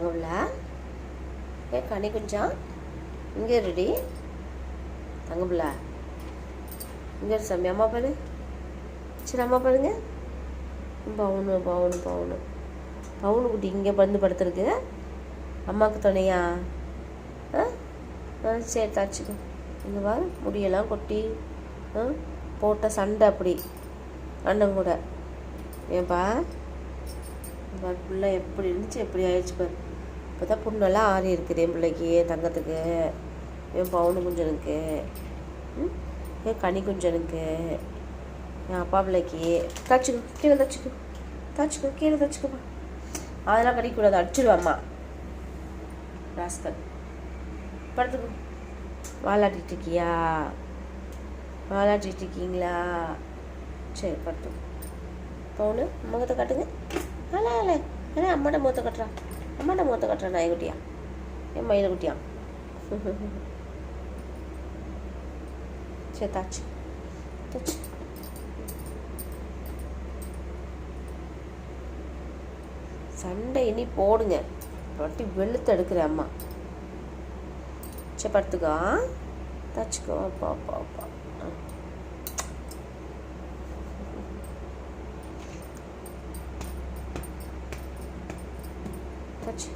தங்கம்ல ஏ கனி குஞ்சா இங்கே ரெடி தங்கப்பில்ல இங்கே சாமி அம்மா பாரு. சரி அம்மா பாருங்க. பவுனு பவுனு பவுனு. பவுனு குட்டி இங்கே வந்து படுத்துருக்கு. அம்மாவுக்கு துணையா? ஆ? ஆ சரி தாச்சுக்கோ. இங்கே வா முடியெல்லாம் கொட்டி ஆ போட்ட சண்டை அப்படி. அண்ணன் கூட. ஏன்பா? பார் பிள்ளை எப்படி இருந்துச்சு எப்படி ஆயிடுச்சு பாரு. இப்போ தான் புண்ணெல்லாம் ஆறி இருக்குது. என் பிள்ளைக்கு தங்கத்துக்கு என் பவுனு குஞ்சனுக்கு ம்? என் கனி குஞ்சனுக்கு என் அப்பா பிள்ளைக்கு. தச்சுக்கோ கீழே தச்சுக்கோ. தச்சுக்கோ கீழே தச்சுக்கோப்பா அதெல்லாம் கடிக்கக்கூடாது. அடிச்சிடுவாம்மா ராஸ்கல். படுத்துக்கோ. வாலாட்டிட்டு இருக்கியா? வாலாட்டிட்டு இருக்கீங்களா? சரி படுத்துக்கோ. பவுனு முகத்தை காட்டுங்க. அல்ல அல்ல ஏன்னா அம்மாட்ட முகத்தை கட்டுறா. அம்மாட்ட முகத்தை கட்டுற நாய்க்குட்டியா? என் மயில் குட்டியா சரி தாச்சு. தாச்சு. சண்டை இனி போடுங்க. வட்டி வெளுத்து எடுக்கிற அம்மா. சரி படுத்துக்கோ தச்சுக்கோ அப்பா அப்பா அப்பா ஆ. தச்சு